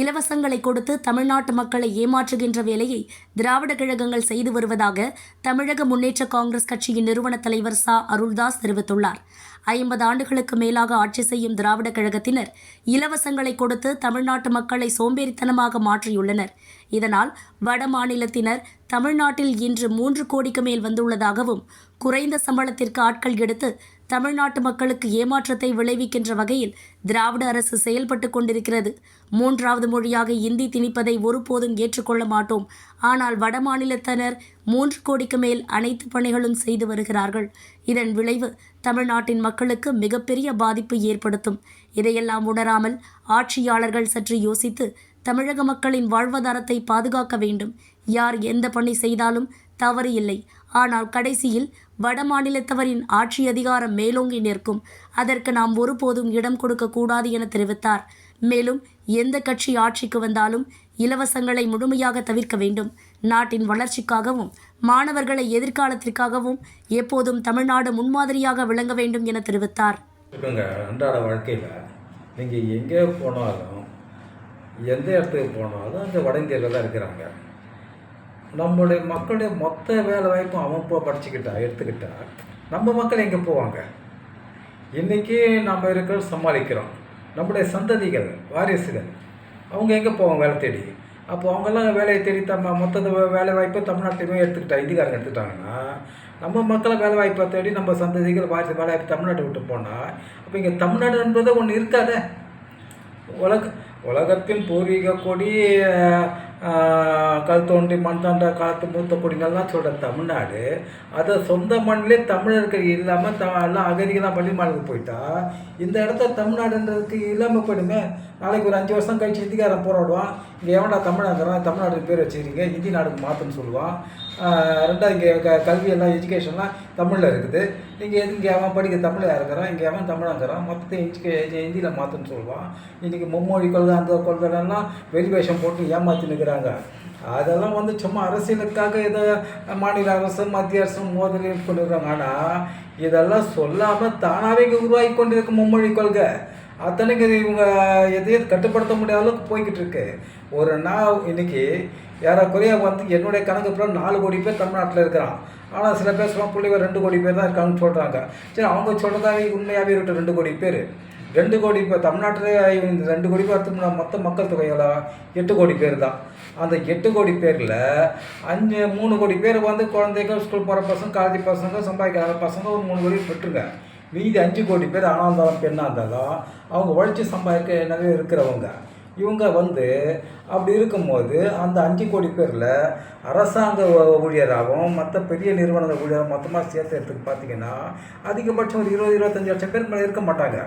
இலவசங்களை கொடுத்து தமிழ்நாட்டு மக்களை ஏமாற்றுகின்ற வேலையை திராவிட கழகங்கள் செய்து வருவதாக தமிழக முன்னேற்ற காங்கிரஸ் கட்சியின் நிறுவன தலைவர் ச. அருள்தாஸ் தெரிவித்துள்ளார். ஐம்பது ஆண்டுகளுக்கு மேலாக ஆட்சி செய்யும் திராவிட கழகத்தினர் இலவசங்களை கொடுத்து தமிழ்நாட்டு மக்களை சோம்பேறித்தனமாக மாற்றியுள்ளனர். இதனால் வட மாநிலத்தினர் தமிழ்நாட்டில் இன்று மூன்று கோடிக்கு மேல் வந்துள்ளதாகவும் குறைந்த சம்பளத்திற்கு ஆட்கள் எடுத்து தமிழ்நாட்டு மக்களுக்கு ஏமாற்றத்தை விளைவிக்கின்ற வகையில் திராவிட அரசு செயல்பட்டு கொண்டிருக்கிறது. மூன்றாவது மொழியாக இந்தி திணிப்பதை ஒருபோதும் ஏற்றுக்கொள்ள மாட்டோம். ஆனால் வட மாநிலத்தினர் மூன்று கோடிக்கு மேல் அனைத்து பணிகளும் செய்து வருகிறார்கள். இதன் விளைவு தமிழ்நாட்டின் மக்களுக்கு மிகப்பெரிய பாதிப்பு ஏற்படுத்தும். இதையெல்லாம் உணராமல் ஆட்சியாளர்கள் சற்று யோசித்து தமிழக மக்களின் வாழ்வாதாரத்தை பாதுகாக்க வேண்டும். யார் எந்த பணி செய்தாலும் தவறு இல்லை. ஆனால் கடைசியில் வட மாநிலத்தவரின் ஆட்சி அதிகாரம் மேலோங்கி நிற்கும். அதற்கு நாம் ஒருபோதும் இடம் கொடுக்கக்கூடாது என தெரிவித்தார். மேலும் எந்த கட்சி ஆட்சிக்கு வந்தாலும் இலவசங்களை முழுமையாக தவிர்க்க வேண்டும். நாட்டின் வளர்ச்சிக்காகவும் மாணவர்களை எதிர்காலத்திற்காகவும் எப்போதும் தமிழ்நாடு முன்மாதிரியாக விளங்க வேண்டும் என தெரிவித்தார். அன்றாட வாழ்க்கையில் நீங்கள் எங்கே போனாலும் எந்த இடத்துக்கு போனாலும் அந்த வட இந்தியாவில் தான் இருக்கிறாங்க. நம்மளுடைய மக்களுடைய மொத்த வேலை வாய்ப்பும் அவன் இப்போ படிச்சுக்கிட்டா எடுத்துக்கிட்டா நம்ம மக்கள் எங்கே போவாங்க? இன்றைக்கி நம்ம இருக்கிற சமாளிக்கிறோம். நம்முடைய சந்ததிகள் வாரிசுகள் அவங்க எங்கே போவாங்க வேலை தேடி? அப்போ அவங்கெல்லாம் வேலையை தேடி தம்ம மொத்த வேலை வாய்ப்பை தமிழ்நாட்டிலுமே எடுத்துக்கிட்டா இந்திக்காரங்க எடுத்துக்கிட்டாங்கன்னா நம்ம மக்களை வேலை வாய்ப்பை தேடி நம்ம சந்ததிகள் வாரிசு வேலை வாய்ப்பு தமிழ்நாட்டை விட்டு போனால் அப்போ இங்கே தமிழ்நாடு என்பது ஒன்று இருக்காதே. உலக உலகத்தின் பூர்வீக கொடி கல் தோண்டி மண் தோண்ட காலத்து மூத்த குடிங்கள்லாம் சொல்கிற தமிழ்நாடு. அதை சொந்த மண்ணிலே தமிழர்கள் இல்லாமல் த எல்லாம் அகதிகளாக பள்ளிமாலுக்கு போயிட்டா இந்த இடத்த தமிழ்நாடுன்றதுக்கு இல்லாமல் போயிடுமே. நாளைக்கு ஒரு அஞ்சு வருஷம் கழிச்சு ஹிந்திக்காரன் போராடுவான். இங்கே எவன்டா தமிழ்நாடுறான் தமிழ்நாடு பேர் வச்சுக்கிறீங்க. ஹிந்தி நாடுக்கு மாற்றுன்னு சொல்லுவான். ரெண்டாவது இங்கே க கல்வியெல்லாம் எஜுகேஷன்லாம் தமிழில் இருக்குது. நீங்கள் எது இங்கே அவன் படிக்க தமிழாக இருக்கிறான்? இங்கே அவன் தமிழாங்கிறான் மொத்தத்தை எஜுகே ஹிந்தியில் மாற்றுன்னு சொல்லுவான். இன்றைக்கி மும்மொழி கொள்கை அந்த கொள்கைலாம் வெளிவேஷம் போட்டு ஏமாற்றி நிற்கிறாங்க அதெல்லாம் வந்து சும்மா அரசியலுக்காக ஏதோ மாநில அரசு மத்திய அரசு மோதலில் கொண்டிருக்காங்க ஆனால் இதெல்லாம் சொல்லாமல் தானாகவே இங்கே உருவாகி கொண்டிருக்கும் மும்மொழி கொள்கை. அத்தனைக்கு இவங்க எதையும் கட்டுப்படுத்த முடியாத அளவுக்கு போய்கிட்டு இருக்கு. ஒரு நாள் இன்னைக்கு ஏறக்குறைய வந்து என்னுடைய கணக்கு பிறகு நாலு கோடி பேர் தமிழ்நாட்டில் இருக்கிறான். ஆனால் சில பேர் சொல்லுவாங்க பிள்ளைவர் ரெண்டு கோடி பேர் தான் இருக்காங்கன்னு சொல்கிறாங்க சரி அவங்க சொல்கிறதாவே உண்மையாகவே இருக்கட்டும் ரெண்டு கோடி பேர். ரெண்டு கோடி பேர் தமிழ்நாட்டில் இந்த ரெண்டு கோடி பேர் தமிழ் மொத்த மக்கள் தொகை எட்டு கோடி பேர் தான். அந்த எட்டு கோடி பேரில் அஞ்சு மூணு கோடி பேர் வந்து குழந்தைங்க ஸ்கூல் போகிற பசங்க காலேஜ் பசங்க சம்பாதிக்கிற பசங்க ஒரு மூணு கோடி பெற்றுங்க. மீதி அஞ்சு கோடி பேர் ஆனால் இருந்தாலும் பெண்ணாக இருந்தாலும் அவங்க உழைச்சி சம்பாதிக்க என்னவே இருக்கிறவங்க. இவங்க வந்து அப்படி இருக்கும்போது அந்த அஞ்சு கோடி பேரில் அரசாங்க ஊழியராகவும் மற்ற பெரிய நிறுவனங்கள் ஊழியர் மொத்தமாக சேர்த்து எடுத்துக்கு பார்த்தீங்கன்னா அதிகபட்சம் ஒரு இருபது இருபத்தஞ்சி லட்சம் பேர் மேலே இருக்க மாட்டாங்க.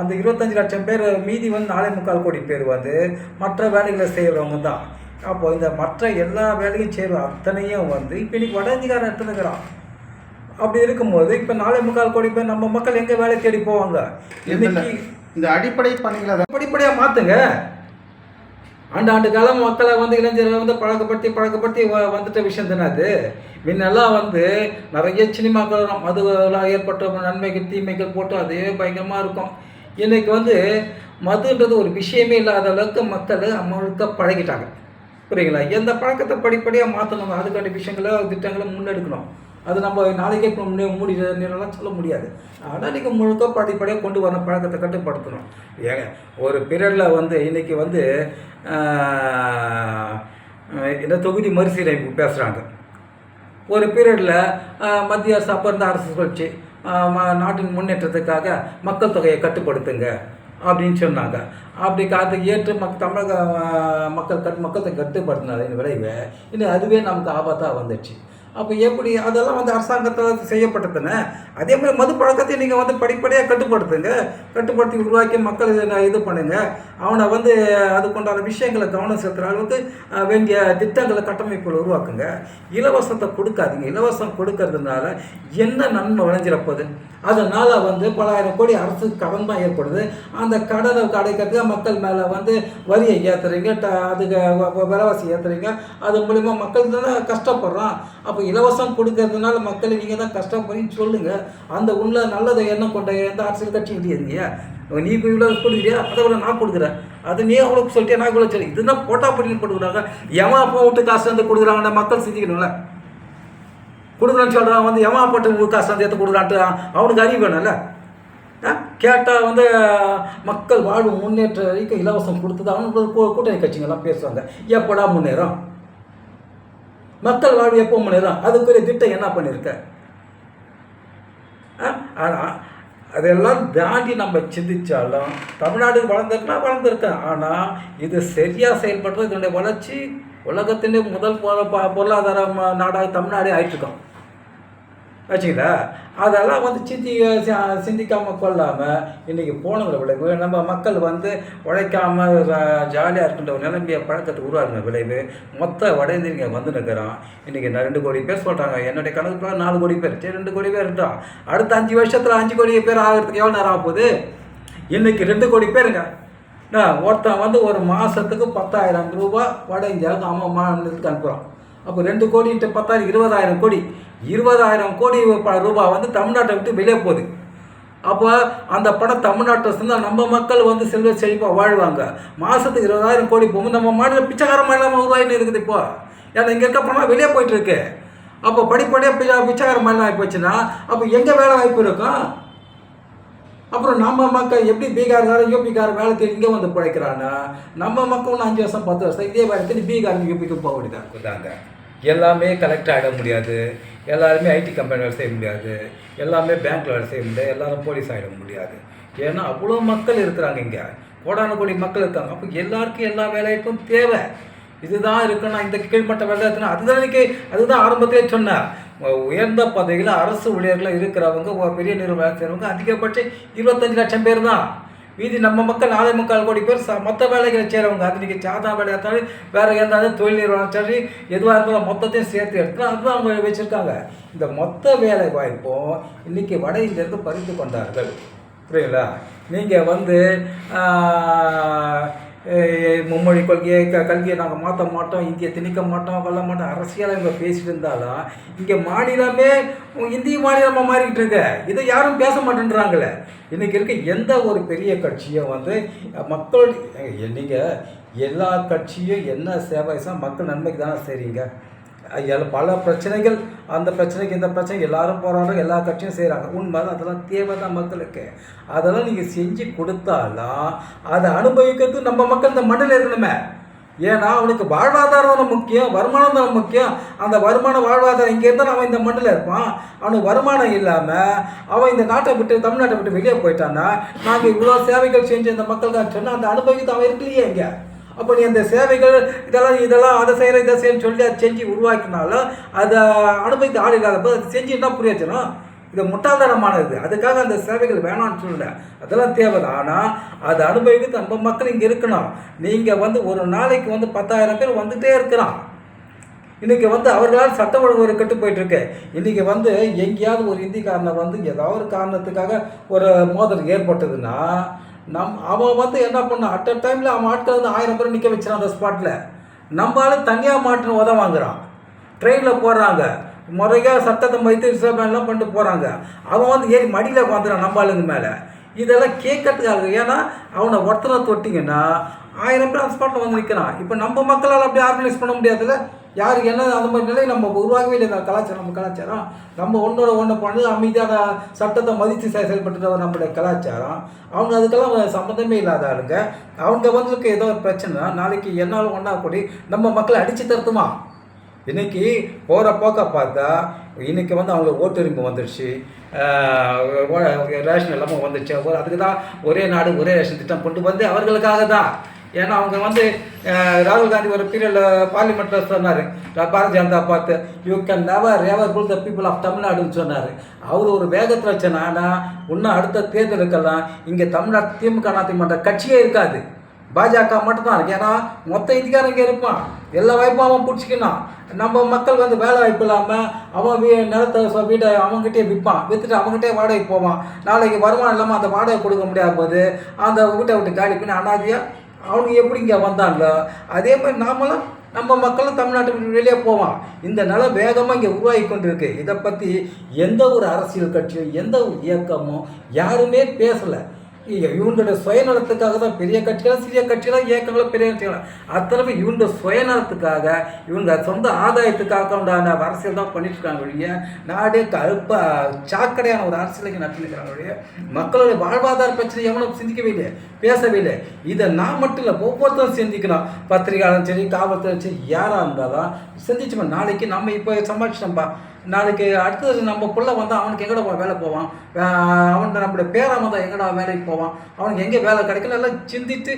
அந்த இருபத்தஞ்சி லட்சம் பேர் மீதி வந்து நாலே முக்கால் கோடி பேர் வந்து மற்ற வேலைகளை செய்கிறவங்க தான். அப்போ இந்த மற்ற எல்லா வேலையும் செய்கிற அத்தனையும் வந்து இப்போ இன்னைக்கு வட அதிகாரம் எடுத்துனுக்கிறான். அப்படி இருக்கும்போது இப்போ நாலே முக்கால் கோடி பேர் நம்ம மக்கள் எங்கே வேலை தேடி போவாங்க? இன்னைக்கு இந்த அடிப்படை பணிகளை தான் படிப்படியாக மாற்றுங்க ஆண்டு ஆண்டு காலம் மக்களை வந்து இளைஞர்களை வந்து பழக்கப்படுத்தி பழக்கப்படுத்தி வந்துட்ட விஷயம் தானே அது? முன்னெல்லாம் வந்து நிறைய சினிமாக்கள் மதுவெல்லாம் ஏற்பட்ட நன்மைகள் தீமைகள் போட்டு அதே பயங்கரமாக இருக்கும். இன்னைக்கு வந்து மதுன்றது ஒரு விஷயமே இல்லாத அளவுக்கு மக்கள் முழுக்க பழகிட்டாங்க. புரியுங்களா எந்த பழக்கத்தை படிப்படியாக மாற்றணும் அதுக்கான விஷயங்களை திட்டங்களை முன்னெடுக்கணும். அது நம்ம நாளைக்கே இப்போ முன்னே சொல்ல முடியாது. ஆனால் நீங்கள் முழுக்க படிப்படியாக கொண்டு வரணும் பழக்கத்தை கட்டுப்படுத்தணும். ஏங்க ஒரு பீரியடில் வந்து இன்றைக்கி வந்து இந்த தொகுதி மறுசீரமைப்பு பேசுகிறாங்க ஒரு பீரியடில் மத்திய அரசு அப்போ இருந்த அரசு சொல்லிச்சு ம- நாட்டின் முன்னேற்றத்துக்காக மக்கள் தொகையை கட்டுப்படுத்துங்க அப்படின்னு சொன்னாங்க. அப்படி காத்து ஏற்று மக் தமிழக மக்கள் கட் மக்கள் தொகை விளைவு இன்னும் அதுவே நமக்கு ஆபத்தாக வந்துடுச்சு. அப்போ எப்படி அதெல்லாம் வந்து அரசாங்கத்தால் செய்யப்பட்டதுன்னு? அதே மாதிரி மது பழக்கத்தை நீங்கள் வந்து படிப்படியாக கட்டுப்படுத்துங்க. கட்டுப்படுத்தி உருவாக்கி மக்கள் இதை இது பண்ணுங்கள் அவனை வந்து அதுக்குண்டான விஷயங்களை கவனம் செலுத்துகிற அளவுக்கு வேண்டிய திட்டங்களை கட்டமைப்புகளை உருவாக்குங்க. இலவசத்தை கொடுக்காதீங்க. இலவசம் கொடுக்கறதுனால என்ன நன்மை விளைஞ்சிடப்போகுது? அதனால் வந்து பலாயிரம் கோடி அரசு கடன் தான் ஏற்படுது. அந்த கடனை அடைக்கிறதுக்கு மக்கள் மேலே வந்து வரியை ஏற்றுறீங்க ட அதுக்கு வ- விலைவாசி ஏற்றுறீங்க அது மூலிமா மக்கள் தானே கஷ்டப்படுறோம் அப்போ இலவசம் கொடுக்கறதுனால மக்களை நீங்கள் தான் கஷ்டப்படுறீங்கன்னு சொல்லுங்கள் அந்த உள்ள நல்லதை எண்ணம் கொண்ட எந்த அரசியல் கட்சியும் இல்லையா நீ இப்போ இவ்வளோ கொடுக்குறியா? அதை விட நான் கொடுக்குறேன். அது நீ அவ்வளோ சொல்லிட்டே நான் இவ்வளோ சொல்லி இதுதான் போட்டா பண்ணி கொடுக்குறாங்க எவன் அப்போ விட்டு காசு வந்து கொடுக்குறாங்கன்னு மக்கள் செஞ்சுக்கணும்ல கொடுக்குறேன்னு சொல்கிறான் வந்து எவன் போட்டு காசு வந்து எடுத்து கொடுக்குறான்ட்டு அவனுக்கு அறிவு வேணும்ல. கேட்டால் வந்து மக்கள் வாழ்வு முன்னேற்ற வரைக்கும் இலவசம் கொடுத்தது. அவனுக்கு கூட்டணி கட்சிங்கெல்லாம் பேசுவாங்க. எப்படா முன்னேறும்? மக்கள் வாழ்வு எப்போ முன்னேறும் அதுக்குரிய திட்டம் என்ன பண்ணியிருக்க ஆனால் அதெல்லாம் தாண்டி நம்ம சிந்திச்சாலும் தமிழ்நாடு வளர்ந்துருக்குன்னா வளர்ந்துருக்கேன் ஆனால் இது சரியாக செயல்படுறது இதனுடைய வளர்ச்சி உலகத்திலே முதல் பொருளாதார நாடாக தமிழ்நாடே ஆயிட்டுருக்கோம். வச்சுங்களா அதெல்லாம் வந்து சிந்தி சி- கொள்ளாமல் இன்றைக்கி போனவங்களை விளைவு நம்ம மக்கள் வந்து உழைக்காமல் ஜாலியாக இருக்கின்ற ஒரு நிலைமையை பழக்கத்தை உருவாக்குன விளைவு மொத்த வட இந்தியங்க வந்து நிற்கிறான் இன்றைக்கி நான் ரெண்டு கோடி பேர் சொல்கிறாங்க என்னுடைய கணக்கு நாலு கோடி பேர். சரி ரெண்டு கோடி பேர் இருந்தான் அடுத்த அஞ்சு வருஷத்தில் அஞ்சு கோடி பேர் ஆகிறதுக்கு எவ்வளோ நேரம் ஆகுது இன்றைக்கி ரெண்டு கோடி பேருங்க ஒருத்தன் வந்து ஒரு மாதத்துக்கு பத்தாயிரம் ரூபாய் வட இந்தியாவுக்கு அம்மா மாநிலத்துக்கு அனுப்புகிறான் அப்போ ரெண்டு கோடின்ட்டு பத்தாயிரம் இருபதாயிரம் கோடி. இருபதாயிரம் கோடி ப- ரூபாய் வந்து தமிழ்நாட்டை விட்டு வெளியே போகுது. அப்போ அந்த படம் தமிழ்நாட்டை சேர்ந்தால் நம்ம மக்கள் வந்து செல்வ செழிப்பாக வாழ்வாங்க. மாதத்துக்கு இருபதாயிரம் கோடி போகும்போது நம்ம மாநில பிச்சைக்காரமாக இல்லாமல் உருவாயின்னு இருக்குது இப்போ. ஏன்னா இங்கே இருக்க பணம் வெளியே போயிட்டுருக்கு அப்போ படிப்படியாக பிச்சை பிச்சைக்கார ஆகி போச்சுன்னா அப்போ எங்கே வேலை வாய்ப்பு இருக்கும்? அப்புறம் நம்ம மக்கள் எப்படி பீகார்காரன் யூபிக்காரன் வேலை தேடி இங்கே வந்து பிழைக்கிறான்னா நம்ம மக்கள் ஒன்று அஞ்சு வருஷம் பத்து வருஷம் இதே வேலை தேடி பீகார் யூபிக்கு போக வேண்டியதாக இருக்குதாங்க எல்லாமே கலெக்ட் ஆகிட முடியாது. எல்லாருமே ஐடி கம்பெனி வேலை செய்ய முடியாது. எல்லாமே பேங்க்கில் வேலை செய்ய முடியாது. எல்லாரும் போலீஸ் ஆகிட முடியாது. ஏன்னா அவ்வளோ மக்கள் இருக்கிறாங்க இங்கே. கோடான கோடி மக்கள் இருக்காங்க. அப்போ எல்லாருக்கும் எல்லா வேலைக்கும் தேவை. இதுதான் இருக்குன்னா இந்த கீழ்மட்ட வேலை இருக்கணும் அதுதான் இன்னைக்கு அதுதான் ஆரம்பத்திலே சொன்னேன் உயர்ந்த பதவியில் அரசு ஊழியர்கள் இருக்கிறவங்க பெரிய நிறுவனம் வேலை செய்கிறவங்க அதிகபட்சம் இருபத்தஞ்சு லட்சம் பேர் தான். மீதி நம்ம மக்கள் நாலே முக்கால் கோடி பேர் ச மற்ற வேலைகளை செய்கிறவங்க அது இன்றைக்கி சாதா வேலையாக இருந்தாலும் வேறு எதாவது தொழில் நிறுவனம் சரி எதுவாக இருந்தாலும் மொத்தத்தையும் சேர்த்து எடுத்து அதுதான் அவங்க வச்சுருக்காங்க. இந்த மொத்த வேலை வாய்ப்பும் இன்றைக்கி வட இந்தியர்கள் பறித்து கொண்டார்கள். புரியுங்களா நீங்கள் வந்து மும்மொழி கொள்கையை க கல்வியை நாங்கள் மாற்ற மாட்டோம் இந்தியை திணிக்க மாட்டோம் கொல்ல மாட்டோம் அரசியலாக இவங்க பேசிட்டு இருந்தாலும் இங்கே மாநிலமே இந்திய மாநிலமாக மாறிக்கிட்டு இருக்க. இதை யாரும் பேச மாட்டேன்றாங்களே. இன்றைக்கி இருக்க எந்த ஒரு பெரிய கட்சியும் வந்து மக்களுடைய நீங்கள் எல்லா கட்சியும் என்ன சேவை மக்கள் நன்மைக்கு தானே சரிங்க பல பிரச்சனைகள் அந்த பிரச்சனைக்கு இந்த பிரச்சனை எல்லாரும் போராடுறோம் எல்லா கட்சியும் செய்கிறாங்க உண்மை தான் அதெல்லாம் தேவை தான் மக்களுக்கு. அதெல்லாம் நீங்கள் செஞ்சு கொடுத்தாலும் அதை அனுபவிக்கிறது நம்ம மக்கள் இந்த மண்ணில் இருக்கணுமே. ஏன்னா அவனுக்கு வாழ்வாதாரம் தான் முக்கியம் வருமானம் தான் முக்கியம். அந்த வருமான வாழ்வாதாரம் இங்கே இருந்தால் அவன் இந்த மண்ணில் இருப்பான். அவனுக்கு வருமானம் இல்லாமல் அவன் இந்த நாட்டை விட்டு தமிழ்நாட்டை விட்டு வெளியே போயிட்டான்னா நாங்கள் இவ்வளோ சேவைகள் செஞ்சு இந்த மக்களுக்கு சொன்னால் அந்த அனுபவித்து அவன் இருக்கலையே இங்கே. அப்போ நீ அந்த சேவைகள் இதெல்லாம் இதெல்லாம் அதை செய்கிற இதை செய்யணும் சொல்லி அதை செஞ்சு உருவாக்கினாலும் அதை அனுபவித்து ஆள் இல்லாதப்போ அதை செஞ்சு என்ன பிரயோஜனம் இது முட்டாள்தனமானது. அதுக்காக அந்த சேவைகள் வேணாம்னு சொல்லல. அதெல்லாம் தேவைதான் ஆனால் அதை அனுபவித்து நம்ம மக்கள் இங்கே இருக்கணும். நீங்கள் வந்து ஒரு நாளைக்கு வந்து பத்தாயிரம் பேர் வந்துகிட்டே இருக்கிறான். இன்றைக்கி வந்து அவர்களால் சட்டம் ஒழுங்கு ஒரு கெட்டு போயிட்டுருக்கு. இன்றைக்கி வந்து எங்கேயாவது ஒரு இந்திக்காரனை வந்து ஏதாவது ஒரு காரணத்துக்காக ஒரு மோதல் ஏற்பட்டதுன்னா நம் அவன் வந்து என்ன பண்ணான் அட் அ டைமில் அவன் ஆட்கள் வந்து ஆயிரம் பேர் நிற்க வச்சிடான் அந்த ஸ்பாட்டில் நம்மளால தனியாக மாட்டுன்னு உதவ வாங்குறான். ட்ரெயினில் போடுறாங்க முறையாக சட்டத்தை வைத்து எல்லாம் பண்ணிட்டு போகிறாங்க அவன் வந்து ஏறி மடியில் உட்காந்துறான் நம்ம ஆளுங்க மேலே. இதெல்லாம் கேட்கறதுக்காக ஏன்னா அவனை ஒருத்தனை தொட்டிங்கன்னா ஆயிரம் பேர் அந்த ஸ்பாட்டில் வந்து நிற்கிறான் இப்போ நம்ம மக்களால் அப்படி ஆர்கனைஸ் பண்ண முடியாதுல்ல? யாருக்கு என்ன அந்த மாதிரி நிலை நம்ம உருவாகவே இல்லை இந்த கலாச்சாரம் நம்ம கலாச்சாரம். நம்ம ஒன்றோட ஒன்று பண்ணி அமைதியான சட்டத்தை மதித்து செ- நம்மளுடைய கலாச்சாரம். அவங்க அதுக்கெல்லாம் சம்மந்தமே இல்லாத ஆளுங்க. அவங்க வந்து ஏதோ ஒரு பிரச்சனை நாளைக்கு என்னாலும் ஒன்றா கூடி நம்ம மக்களை அடித்து தருத்துமா இன்னைக்கு போகிற போக்க பார்த்தா இன்னைக்கு வந்து அவங்களுக்கு ஓட்டுரிமை வந்துடுச்சு ஓ- ரேஷன் எல்லாமே வந்துடுச்சு அதுக்கு தான் ஒரே நாடு ஒரே ரேஷன் திட்டம் கொண்டு வந்து அவர்களுக்காக தான் ஏன்னா அவங்க வந்து ராகுல் காந்தி ஒரு பீரியடில் பார்லிமெண்ட்டில் சொன்னார். பாரதிய ஜனதா பார்த்து you can never ever fool the people of தமிழ்நாடுன்னு சொன்னார். அவர் ஒரு வேகத்தில் வச்சனா ஆனால் இன்னும் அடுத்த தேர்தலுக்கெல்லாம் இங்கே தமிழ்நாடு திமுக அதிமுக கட்சியே இருக்காது. பாஜக மட்டும்தான் இருக்கு. ஏன்னா மொத்த இந்திக்காரன் இங்கே இருப்பான். எல்லா வாய்ப்பும் அவன் பிடிச்சிக்கணும் நம்ம மக்கள் வந்து வேலை வாய்ப்பு இல்லாமல் அவன் வீ நிலத்தை வீட்டை அவங்ககிட்டயே விற்பான் விற்றுட்டு அவங்ககிட்டயே வாடகைக்கு போவான். நாளைக்கு வருமானம் இல்லாமல் அந்த வாடகை கொடுக்க முடியாத போது அந்த வீட்டை விட்டு காலி பண்ணி அனாதியாக அவனுக்கு எப்படி இங்கே வந்தான்லோ அதே மாதிரி நாமளும் நம்ம மக்களும் தமிழ்நாட்டுக்கு வெளியே போவான் இந்த நிலை வேகமாக இங்கே உருவாகி கொண்டு இருக்கு இதை பற்றி எந்த ஒரு அரசியல் கட்சியும் எந்த ஒரு இயக்கமும் யாருமே பேசலை. இவங்களோட சுயநலத்துக்காக தான் பெரிய கட்சிகளும் சிறிய கட்சிகளும் இயக்கங்களும் பெரிய கட்சிகளும். அத்தனை பேர் இவங்க சுயநலத்துக்காக இவங்க சொந்த ஆதாயத்துக்காக உண்டான அரசியல் தான் பண்ணிட்டு இருக்காங்க ஒழிய நாடே கருப்பா சாக்கடையான ஒரு அரசியலுக்கு நடத்திருக்கிறாங்க ஒழிய மக்களுடைய வாழ்வாதார பிரச்சனை எவனும் சிந்திக்கவே இல்லை பேசவே இல்லை இதை நான் மட்டும் இல்லை ஒவ்வொருத்தரும் சிந்திக்கணும். பத்திரிகையாளரும் சரி காவல்துறை சரி யாராக இருந்தாலும் சிந்திச்சுக்கணும். நாளைக்கு நம்ம இப்போ சம்பாதிச்சிட்டோம்ப்பா நாளைக்கு அடுத்தது நம்ம பிள்ளை வந்தால் அவனுக்கு எங்கடா வேலை போவான்? அவன் நம்மளுடைய பேரை வந்தால் எங்கடா வேலைக்கு போவான்? அவனுக்கு எங்கே வேலை கிடைக்கல எல்லாம் சிந்தித்து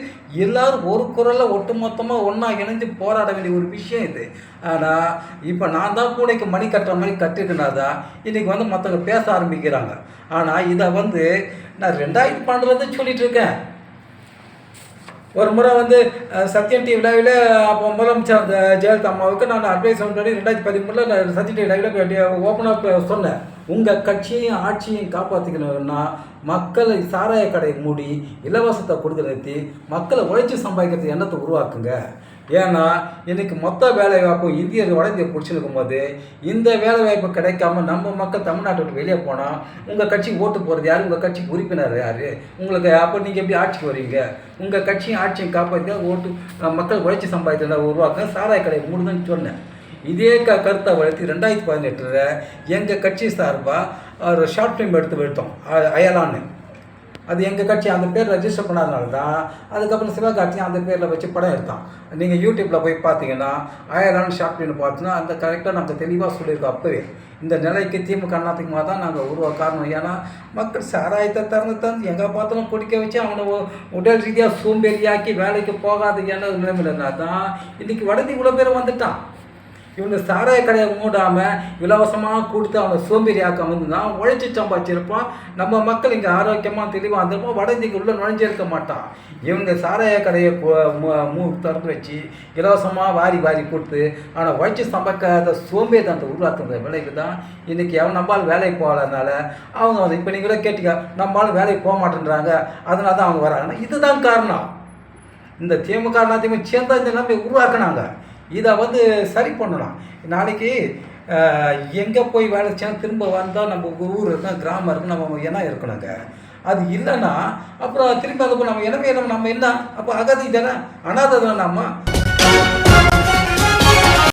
எல்லோரும் ஒரு குரலில் ஒட்டுமொத்தமாக ஒன்றா இணைஞ்சு போராட வேண்டிய ஒரு விஷயம் இது. ஆனால் இப்போ நான் தான் பூனைக்கு மணி கட்டுற மாதிரி கட்டிருக்கனாதான் இன்றைக்கி வந்து மற்றவங்க பேச ஆரம்பிக்கிறாங்க. ஆனால் இதை வந்து நான் ரெண்டாயிரத்தி பன்னெண்டுலேருந்து சொல்லிகிட்டு இருக்கேன். ஒரு முறை வந்து சத்யம் டிவி லைவில் அப்போ முதலமைச்சர் ஜெயலலிதா அம்மாவுக்கு நான் அட்வைஸ் பண்ணி ரெண்டாயிரத்தி பதிமூணில் நான் சத்யம் டிவி லைவில் ஓப்பனாக சொன்னேன். உங்கள் கட்சியையும் ஆட்சியையும் காப்பாற்றிக்கணும்னா மக்களை சாராய கடை மூடி இலவசத்தை கொடுத்து நிறுத்தி மக்களை உழைச்சி சம்பாதிக்கிறது எண்ணத்தை உருவாக்குங்க? ஏன்னா இன்றைக்கி மொத்த வேலைவாய்ப்பு இந்தியர்கள் வட இந்திய பிடிச்சிருக்கும் போது இந்த வேலைவாய்ப்பு கிடைக்காம நம்ம மக்கள் தமிழ்நாட்டை விட்டு வெளியே போனால் உங்கள் கட்சி ஓட்டு போகிறது யார்? உங்கள் கட்சிக்கு உறுப்பினர் யார்? உங்களுக்கு அப்போ நீங்கள் எப்படி ஆட்சிக்கு வருவீங்க? உங்கள் கட்சியும் ஆட்சியும் காப்பாற்றி ஓட்டு மக்கள் உழைச்சி சம்பாதித்த உருவாக்க சாராய கடை மூடுதுன்னு சொன்னேன். இதே க கருத்தை வளர்த்து ரெண்டாயிரத்தி பதினெட்டில் எங்கள் கட்சி சார்பாக ஒரு ஷார்ட் ஃபிலிம் எடுத்து எடுத்தோம் அயலான்னு. அது எங்கள் கட்சி அந்த பேர் ரெஜிஸ்டர் பண்ணாதனால தான் அதுக்கப்புறம் சிவகாட்சி அந்த பேரில் வச்சு படம் எடுத்தான். நீங்கள் யூடியூப்பில் போய் பார்த்தீங்கன்னா அயலான் ஷாப்டின்னு பார்த்தீங்கன்னா அந்த கரெக்டாக நாங்கள் தெளிவாக சொல்லியிருக்கோம் அப்போவே. இந்த நிலைக்கு திமுக அதிமுக தான் நாங்கள் உருவா காரணம். ஏன்னா மக்கள் சாராயத்தை திறந்து தந்து எங்கே பார்த்தாலும் குடிக்க வச்சு அவனை உடல் ரீதியாக சூம்பேறியாக்கி வேலைக்கு போகாத என்ன நிலைமையிலனா தான் இன்றைக்கி வடதி இவ்வளோ பேர் வந்துட்டான். இவங்க சாராய கடையை மூடாமல் இலவசமாக கொடுத்து அவனை சோம்பேறி வந்துதான் உழைச்சி சம்பாதிச்சிருப்பான். நம்ம மக்கள் இங்கே ஆரோக்கியமாக தெளிவாக இருந்திருப்போம். வட இந்திக்கு உள்ளே நுழைஞ்சிருக்க மாட்டான். இவங்க சாராய கடையை மு- மூ திறந்து வச்சு இலவசமாக வாரி வாரி கொடுத்து அவனை உழைச்சி சம்பாக்காத சோம்பேறி அந்த உருவாக்குற விலைக்கு தான் இன்றைக்கி அவன் நம்மளால் வேலைக்கு போகலனால அவங்க வந்து இப்போ நீங்கள் கூட கேட்டீங்க நம்மளால் வேலைக்கு போக மாட்டேன்றாங்க. அதனால தான் அவங்க வராங்கன்னா இதுதான் காரணம். இந்த திமுக அதிமுக சேர்ந்தா இந்த நிலைமை உருவாக்குனாங்க. இதை வந்து சரி பண்ணலாம். நாளைக்கு எங்கே போய் வேலை செய்யணும் திரும்ப வந்தால் நம்ம ஊர் இருக்கணும் கிராமம் இருக்கும் நம்ம இனம் இருக்கணுங்க. அது இல்லைன்னா அப்புறம் திரும்ப அதுக்கு நம்ம இனமே நம்ம என்ன? அப்போ அகதி தானே? அனாதை தானே நம்ம?